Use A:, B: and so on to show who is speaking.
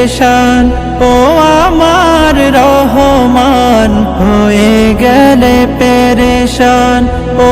A: পেরেশান ও আমার রহমান হয়ে গেলে পেরেশান ও